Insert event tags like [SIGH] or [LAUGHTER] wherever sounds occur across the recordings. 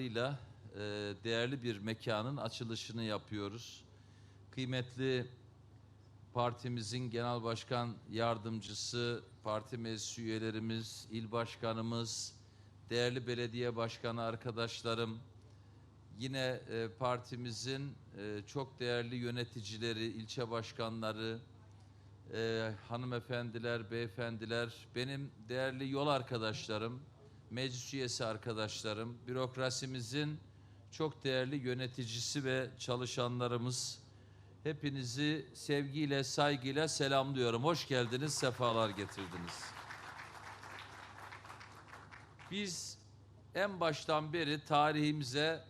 ile değerli bir mekanın açılışını yapıyoruz. Kıymetli partimizin genel başkan yardımcısı, parti meclis üyelerimiz, il başkanımız, değerli belediye başkanı arkadaşlarım, yine e, partimizin e, çok değerli yöneticileri, ilçe başkanları, e, hanımefendiler, beyefendiler, benim değerli yol arkadaşlarım, meclis üyesi arkadaşlarım, bürokrasimizin çok değerli yöneticisi ve çalışanlarımız, hepinizi sevgiyle, saygıyla selamlıyorum. Hoş geldiniz, sefalar getirdiniz. Biz en baştan beri tarihimize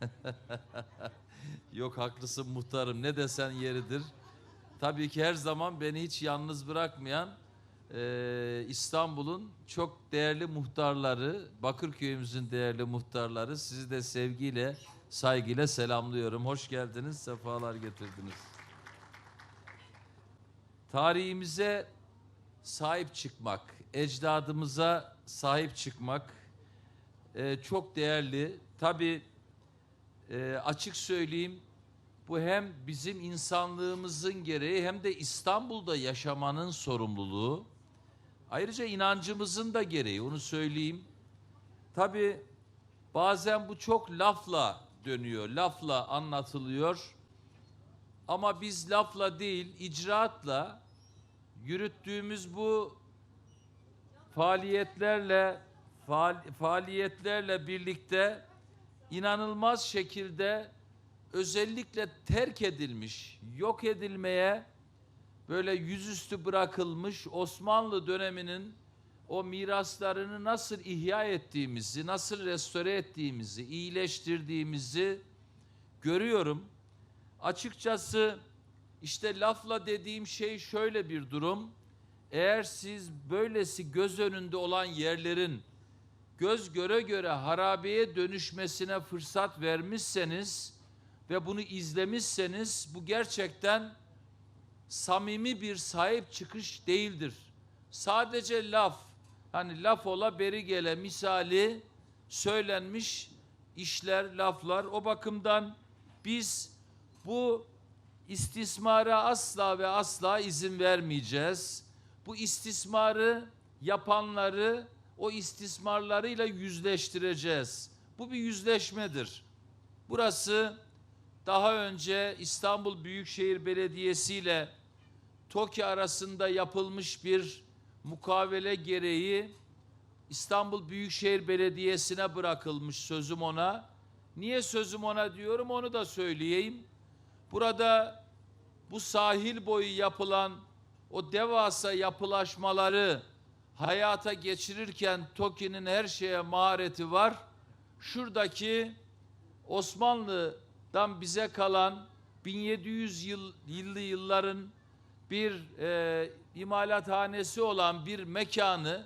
[LAUGHS] Yok haklısın muhtarım ne desen yeridir. Tabii ki her zaman beni hiç yalnız bırakmayan eee, İstanbul'un çok değerli muhtarları, Bakırköy'ümüzün değerli muhtarları sizi de sevgiyle, saygıyla selamlıyorum. Hoş geldiniz, sefalar getirdiniz. Tarihimize sahip çıkmak, ecdadımıza sahip çıkmak eee, çok değerli. Tabii e, açık söyleyeyim bu hem bizim insanlığımızın gereği hem de İstanbul'da yaşamanın sorumluluğu. Ayrıca inancımızın da gereği onu söyleyeyim. Tabi bazen bu çok lafla dönüyor, lafla anlatılıyor. Ama biz lafla değil, icraatla yürüttüğümüz bu faaliyetlerle faal- faaliyetlerle birlikte inanılmaz şekilde özellikle terk edilmiş, yok edilmeye böyle yüzüstü bırakılmış Osmanlı döneminin o miraslarını nasıl ihya ettiğimizi, nasıl restore ettiğimizi, iyileştirdiğimizi görüyorum. Açıkçası işte lafla dediğim şey şöyle bir durum. Eğer siz böylesi göz önünde olan yerlerin göz göre göre harabeye dönüşmesine fırsat vermişseniz ve bunu izlemişseniz bu gerçekten samimi bir sahip çıkış değildir. Sadece laf, hani laf ola beri gele misali söylenmiş işler, laflar. O bakımdan biz bu istismara asla ve asla izin vermeyeceğiz. Bu istismarı yapanları o istismarlarıyla yüzleştireceğiz. Bu bir yüzleşmedir. Burası daha önce İstanbul Büyükşehir Belediyesi ile TOKİ arasında yapılmış bir mukavele gereği İstanbul Büyükşehir Belediyesi'ne bırakılmış sözüm ona. Niye sözüm ona diyorum onu da söyleyeyim. Burada bu sahil boyu yapılan o devasa yapılaşmaları hayata geçirirken TOKİ'nin her şeye mahareti var. Şuradaki Osmanlı'dan bize kalan 1700 yıl, yıllı yılların bir e, imalathanesi olan bir mekanı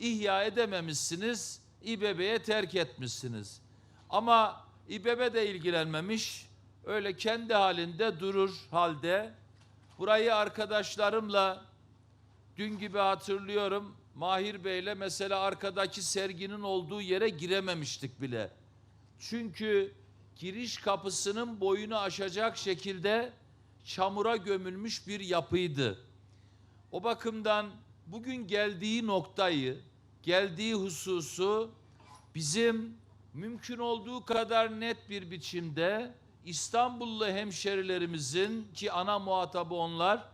ihya edememişsiniz, İBB'ye terk etmişsiniz. Ama İBB de ilgilenmemiş, öyle kendi halinde durur halde. Burayı arkadaşlarımla dün gibi hatırlıyorum, Mahir Bey'le mesela arkadaki serginin olduğu yere girememiştik bile. Çünkü giriş kapısının boyunu aşacak şekilde çamura gömülmüş bir yapıydı. O bakımdan bugün geldiği noktayı, geldiği hususu bizim mümkün olduğu kadar net bir biçimde İstanbullu hemşerilerimizin ki ana muhatabı onlar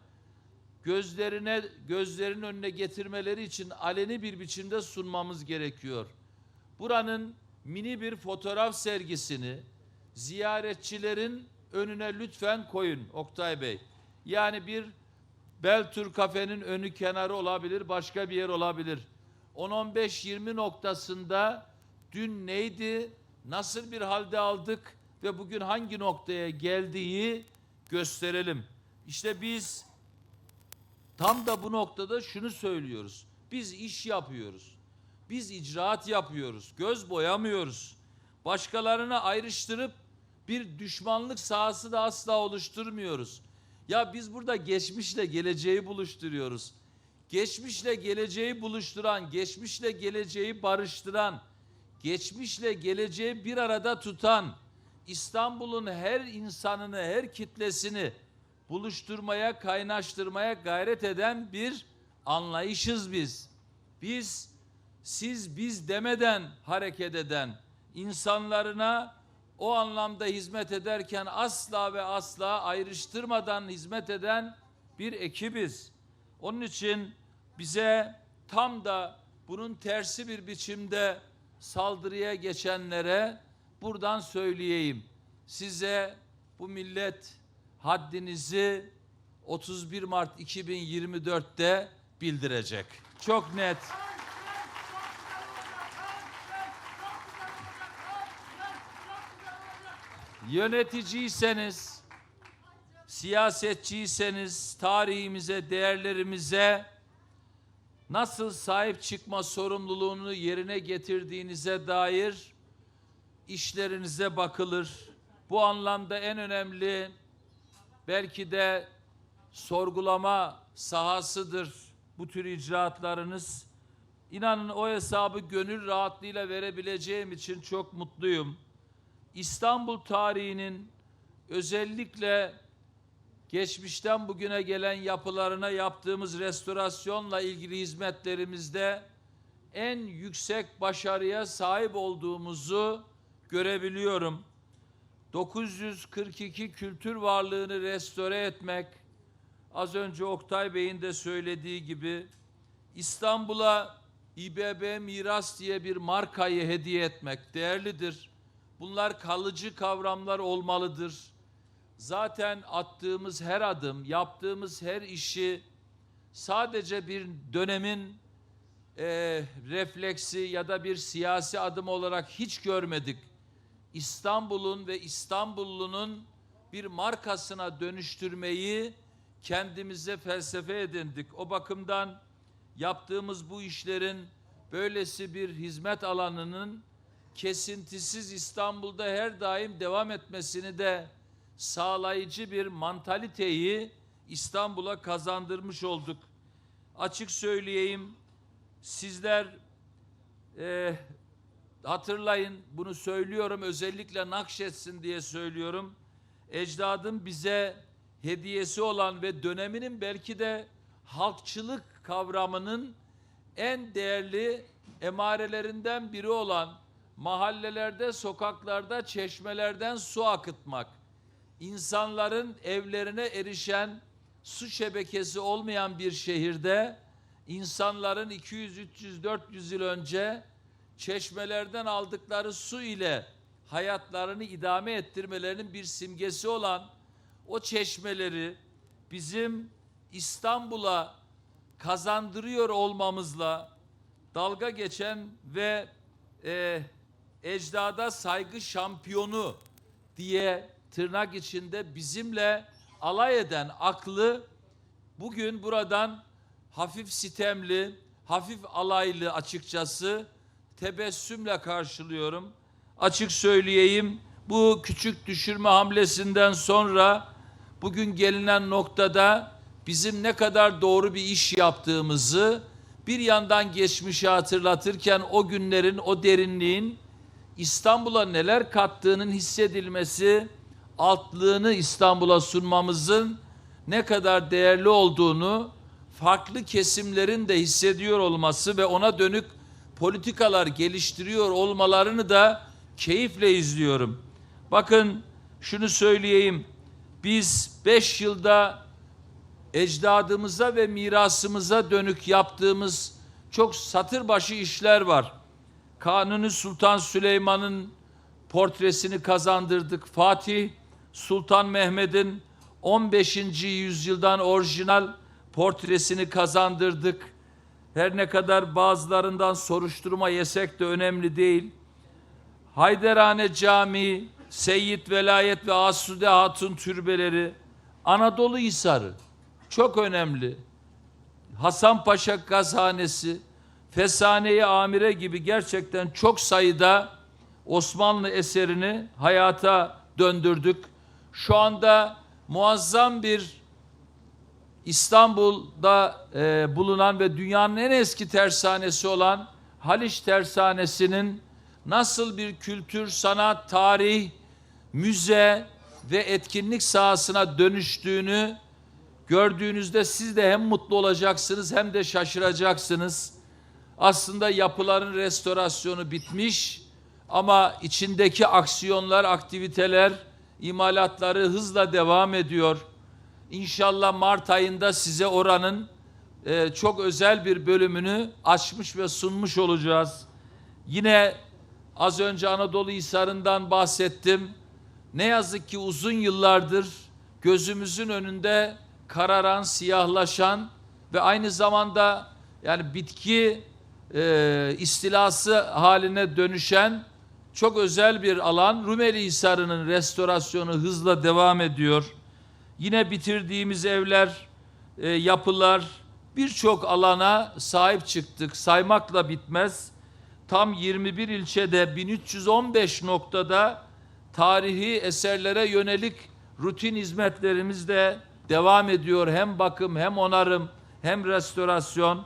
gözlerine gözlerinin önüne getirmeleri için aleni bir biçimde sunmamız gerekiyor. Buranın mini bir fotoğraf sergisini ziyaretçilerin önüne lütfen koyun Oktay Bey. Yani bir Beltür kafenin önü kenarı olabilir, başka bir yer olabilir. 10-15-20 noktasında dün neydi, nasıl bir halde aldık ve bugün hangi noktaya geldiği gösterelim. İşte biz Tam da bu noktada şunu söylüyoruz. Biz iş yapıyoruz. Biz icraat yapıyoruz. Göz boyamıyoruz. Başkalarına ayrıştırıp bir düşmanlık sahası da asla oluşturmuyoruz. Ya biz burada geçmişle geleceği buluşturuyoruz. Geçmişle geleceği buluşturan, geçmişle geleceği barıştıran, geçmişle geleceği bir arada tutan, İstanbul'un her insanını, her kitlesini buluşturmaya, kaynaştırmaya gayret eden bir anlayışız biz. Biz, siz biz demeden hareket eden, insanlarına o anlamda hizmet ederken asla ve asla ayrıştırmadan hizmet eden bir ekibiz. Onun için bize tam da bunun tersi bir biçimde saldırıya geçenlere buradan söyleyeyim. Size bu millet haddinizi 31 Mart 2024'te bildirecek. Çok net. Yöneticiyseniz, siyasetçiyseniz tarihimize, değerlerimize nasıl sahip çıkma sorumluluğunu yerine getirdiğinize dair işlerinize bakılır. Bu anlamda en önemli belki de sorgulama sahasıdır bu tür icraatlarınız. İnanın o hesabı gönül rahatlığıyla verebileceğim için çok mutluyum. İstanbul tarihinin özellikle geçmişten bugüne gelen yapılarına yaptığımız restorasyonla ilgili hizmetlerimizde en yüksek başarıya sahip olduğumuzu görebiliyorum. 942 kültür varlığını restore etmek, az önce Oktay Bey'in de söylediği gibi İstanbul'a İBB Miras diye bir markayı hediye etmek değerlidir. Bunlar kalıcı kavramlar olmalıdır. Zaten attığımız her adım, yaptığımız her işi sadece bir dönemin e, refleksi ya da bir siyasi adım olarak hiç görmedik. İstanbul'un ve İstanbullunun bir markasına dönüştürmeyi kendimize felsefe edindik. O bakımdan yaptığımız bu işlerin böylesi bir hizmet alanının kesintisiz İstanbul'da her daim devam etmesini de sağlayıcı bir mantaliteyi İstanbul'a kazandırmış olduk. Açık söyleyeyim, sizler e, hatırlayın bunu söylüyorum özellikle nakşetsin diye söylüyorum. Ecdadım bize hediyesi olan ve döneminin belki de halkçılık kavramının en değerli emarelerinden biri olan mahallelerde, sokaklarda, çeşmelerden su akıtmak, insanların evlerine erişen su şebekesi olmayan bir şehirde insanların 200, 300, 400 yıl önce çeşmelerden aldıkları su ile hayatlarını idame ettirmelerinin bir simgesi olan o çeşmeleri bizim İstanbul'a kazandırıyor olmamızla dalga geçen ve e, ecdada saygı şampiyonu diye tırnak içinde bizimle alay eden aklı bugün buradan hafif sitemli, hafif alaylı açıkçası tebessümle karşılıyorum. Açık söyleyeyim bu küçük düşürme hamlesinden sonra bugün gelinen noktada bizim ne kadar doğru bir iş yaptığımızı bir yandan geçmişi hatırlatırken o günlerin, o derinliğin İstanbul'a neler kattığının hissedilmesi, altlığını İstanbul'a sunmamızın ne kadar değerli olduğunu farklı kesimlerin de hissediyor olması ve ona dönük politikalar geliştiriyor olmalarını da keyifle izliyorum. Bakın şunu söyleyeyim. Biz beş yılda ecdadımıza ve mirasımıza dönük yaptığımız çok satır başı işler var. Kanuni Sultan Süleyman'ın portresini kazandırdık. Fatih Sultan Mehmet'in 15. yüzyıldan orijinal portresini kazandırdık. Her ne kadar bazılarından soruşturma yesek de önemli değil. Haydarhane Camii, Seyyid Velayet ve Asude Hatun türbeleri, Anadolu Hisarı çok önemli. Hasan Paşa Gazhanesi, Fesane-i Amire gibi gerçekten çok sayıda Osmanlı eserini hayata döndürdük. Şu anda muazzam bir İstanbul'da e, bulunan ve dünyanın en eski tersanesi olan Haliç Tersanesi'nin nasıl bir kültür, sanat, tarih, müze ve etkinlik sahasına dönüştüğünü gördüğünüzde siz de hem mutlu olacaksınız hem de şaşıracaksınız. Aslında yapıların restorasyonu bitmiş ama içindeki aksiyonlar, aktiviteler, imalatları hızla devam ediyor. İnşallah Mart ayında size oranın e, çok özel bir bölümünü açmış ve sunmuş olacağız. Yine az önce Anadolu Hisarı'ndan bahsettim. Ne yazık ki uzun yıllardır gözümüzün önünde kararan, siyahlaşan ve aynı zamanda yani bitki e, istilası haline dönüşen çok özel bir alan. Rumeli Hisarı'nın restorasyonu hızla devam ediyor. Yine bitirdiğimiz evler, e, yapılar birçok alana sahip çıktık. Saymakla bitmez. Tam 21 ilçede 1315 noktada tarihi eserlere yönelik rutin hizmetlerimiz de devam ediyor. Hem bakım hem onarım hem restorasyon.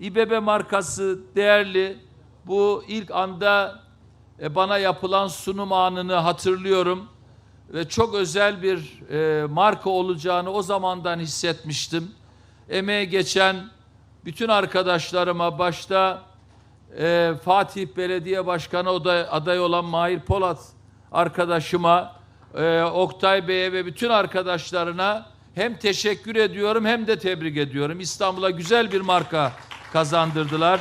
İBB markası değerli. Bu ilk anda e, bana yapılan sunum anını hatırlıyorum ve çok özel bir e, marka olacağını o zamandan hissetmiştim. Emeğe geçen bütün arkadaşlarıma başta e, Fatih Belediye Başkanı aday, aday olan Mahir Polat arkadaşıma, e, Oktay Bey'e ve bütün arkadaşlarına hem teşekkür ediyorum hem de tebrik ediyorum. İstanbul'a güzel bir marka kazandırdılar.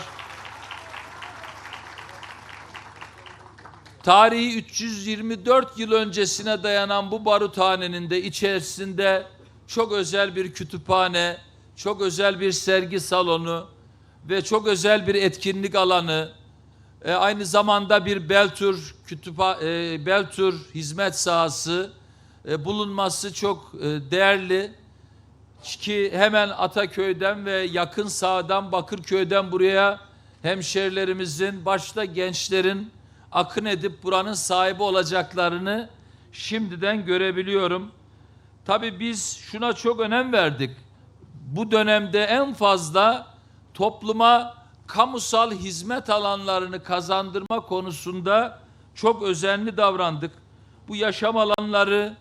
Tarihi 324 yıl öncesine dayanan bu baruthanenin de içerisinde çok özel bir kütüphane, çok özel bir sergi salonu ve çok özel bir etkinlik alanı, e, aynı zamanda bir Beltur kütüpha e, Beltur hizmet sahası e, bulunması çok e, değerli ki hemen Ataköy'den ve yakın sağdan Bakırköy'den buraya hemşerilerimizin başta gençlerin akın edip buranın sahibi olacaklarını şimdiden görebiliyorum. Tabii biz şuna çok önem verdik. Bu dönemde en fazla topluma kamusal hizmet alanlarını kazandırma konusunda çok özenli davrandık. Bu yaşam alanları,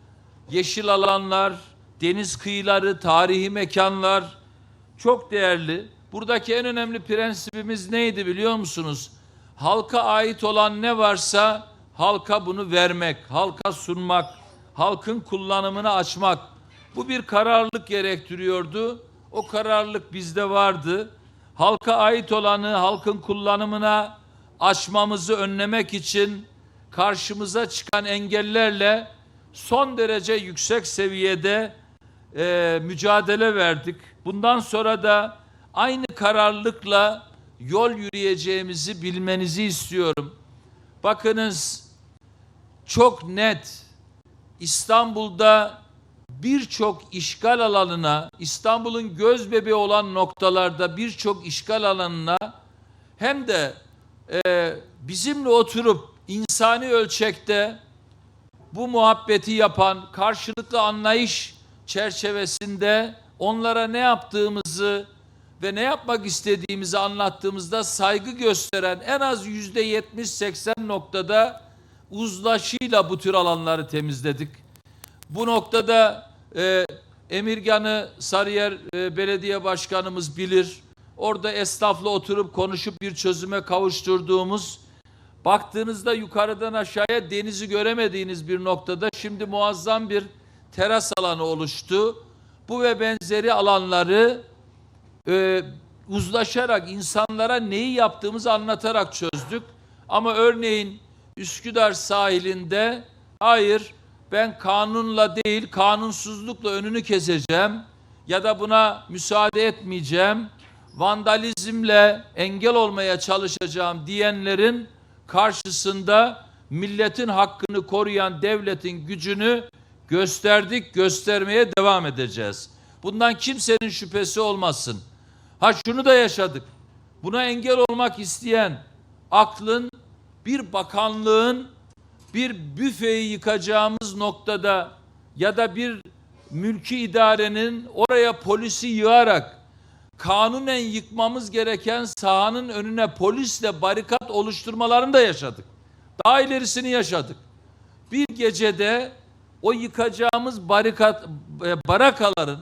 yeşil alanlar, deniz kıyıları, tarihi mekanlar çok değerli. Buradaki en önemli prensibimiz neydi biliyor musunuz? Halka ait olan ne varsa halka bunu vermek, halka sunmak, halkın kullanımını açmak. Bu bir kararlılık gerektiriyordu. O kararlılık bizde vardı. Halka ait olanı halkın kullanımına açmamızı önlemek için karşımıza çıkan engellerle son derece yüksek seviyede e, mücadele verdik. Bundan sonra da aynı kararlılıkla yol yürüyeceğimizi bilmenizi istiyorum. Bakınız çok net İstanbul'da birçok işgal alanına, İstanbul'un göz bebeği olan noktalarda birçok işgal alanına hem de e, bizimle oturup insani ölçekte bu muhabbeti yapan karşılıklı anlayış çerçevesinde onlara ne yaptığımızı ve ne yapmak istediğimizi anlattığımızda saygı gösteren en az yüzde yetmiş seksen noktada uzlaşıyla bu tür alanları temizledik. Bu noktada e, Emirgan'ı Sarıyer e, Belediye Başkanımız bilir. Orada esnafla oturup konuşup bir çözüme kavuşturduğumuz baktığınızda yukarıdan aşağıya denizi göremediğiniz bir noktada şimdi muazzam bir teras alanı oluştu. Bu ve benzeri alanları e, uzlaşarak insanlara neyi yaptığımızı anlatarak çözdük. Ama örneğin Üsküdar sahilinde hayır ben kanunla değil kanunsuzlukla önünü keseceğim ya da buna müsaade etmeyeceğim. Vandalizmle engel olmaya çalışacağım diyenlerin karşısında milletin hakkını koruyan devletin gücünü gösterdik, göstermeye devam edeceğiz. Bundan kimsenin şüphesi olmasın. Ha şunu da yaşadık. Buna engel olmak isteyen aklın bir bakanlığın bir büfeyi yıkacağımız noktada ya da bir mülki idarenin oraya polisi yığarak kanunen yıkmamız gereken sahanın önüne polisle barikat oluşturmalarını da yaşadık. Daha ilerisini yaşadık. Bir gecede o yıkacağımız barikat, e, barakaların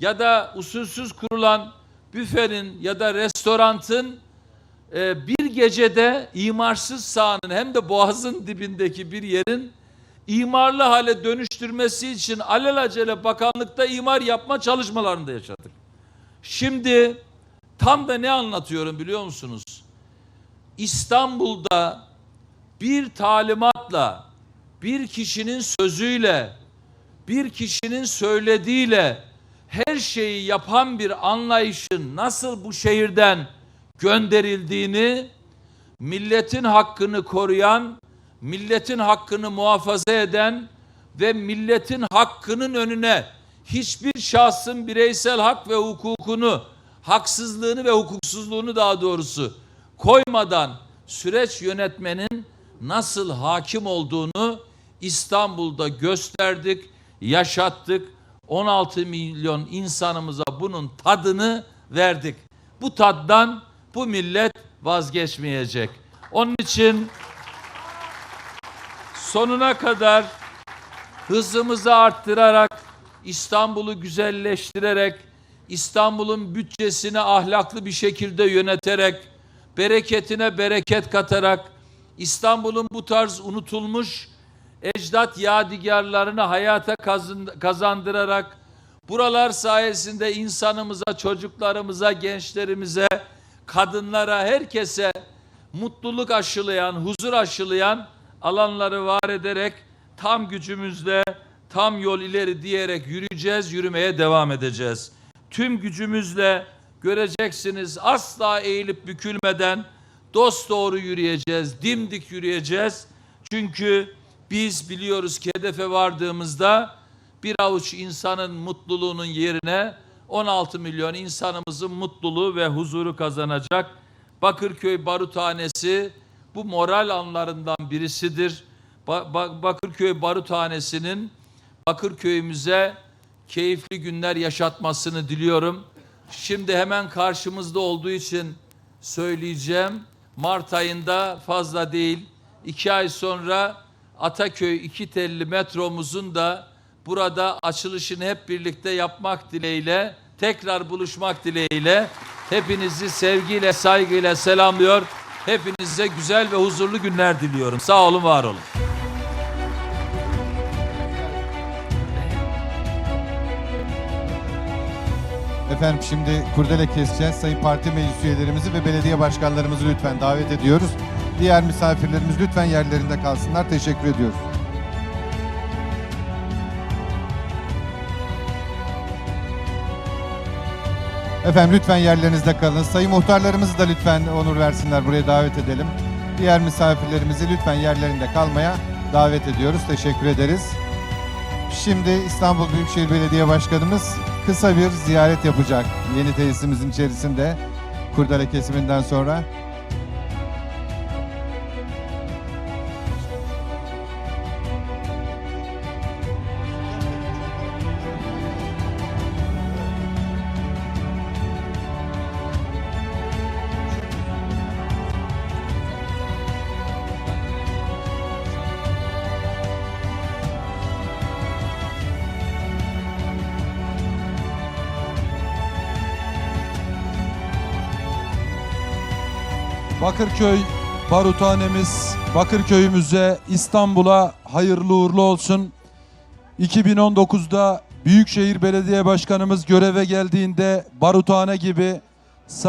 ya da usulsüz kurulan büfenin ya da restorantın e, bir gecede imarsız sahanın hem de boğazın dibindeki bir yerin imarlı hale dönüştürmesi için alelacele bakanlıkta imar yapma çalışmalarında yaşadık. Şimdi tam da ne anlatıyorum biliyor musunuz? İstanbul'da bir talimatla, bir kişinin sözüyle, bir kişinin söylediğiyle her şeyi yapan bir anlayışın nasıl bu şehirden gönderildiğini, milletin hakkını koruyan, milletin hakkını muhafaza eden ve milletin hakkının önüne hiçbir şahsın bireysel hak ve hukukunu, haksızlığını ve hukuksuzluğunu daha doğrusu koymadan süreç yönetmenin nasıl hakim olduğunu İstanbul'da gösterdik, yaşattık. 16 milyon insanımıza bunun tadını verdik. Bu taddan bu millet vazgeçmeyecek. Onun için sonuna kadar hızımızı arttırarak, İstanbul'u güzelleştirerek, İstanbul'un bütçesini ahlaklı bir şekilde yöneterek, bereketine bereket katarak, İstanbul'un bu tarz unutulmuş ecdat yadigarlarını hayata kazandırarak, buralar sayesinde insanımıza, çocuklarımıza, gençlerimize, kadınlara, herkese mutluluk aşılayan, huzur aşılayan alanları var ederek tam gücümüzle tam yol ileri diyerek yürüyeceğiz, yürümeye devam edeceğiz. Tüm gücümüzle göreceksiniz asla eğilip bükülmeden dost doğru yürüyeceğiz, dimdik yürüyeceğiz. Çünkü biz biliyoruz ki hedefe vardığımızda bir avuç insanın mutluluğunun yerine 16 milyon insanımızın mutluluğu ve huzuru kazanacak. Bakırköy Baruthanesi bu moral anlarından birisidir. Ba- Ba- Bakırköy Baruthanesi'nin Bakırköy'ümüze keyifli günler yaşatmasını diliyorum. Şimdi hemen karşımızda olduğu için söyleyeceğim. Mart ayında fazla değil, iki ay sonra Ataköy iki telli metromuzun da burada açılışını hep birlikte yapmak dileğiyle, tekrar buluşmak dileğiyle hepinizi sevgiyle, saygıyla selamlıyor. Hepinize güzel ve huzurlu günler diliyorum. Sağ olun, var olun. Efendim şimdi kurdele keseceğiz. Sayın parti meclis üyelerimizi ve belediye başkanlarımızı lütfen davet ediyoruz. Diğer misafirlerimiz lütfen yerlerinde kalsınlar. Teşekkür ediyoruz. Efendim lütfen yerlerinizde kalın. Sayın muhtarlarımızı da lütfen onur versinler. Buraya davet edelim. Diğer misafirlerimizi lütfen yerlerinde kalmaya davet ediyoruz. Teşekkür ederiz. Şimdi İstanbul Büyükşehir Belediye Başkanımız kısa bir ziyaret yapacak yeni tesisimizin içerisinde kurdele kesiminden sonra. Bakırköy baruthanemiz Bakırköy'ümüze İstanbul'a hayırlı uğurlu olsun. 2019'da Büyükşehir Belediye Başkanımız göreve geldiğinde baruthane gibi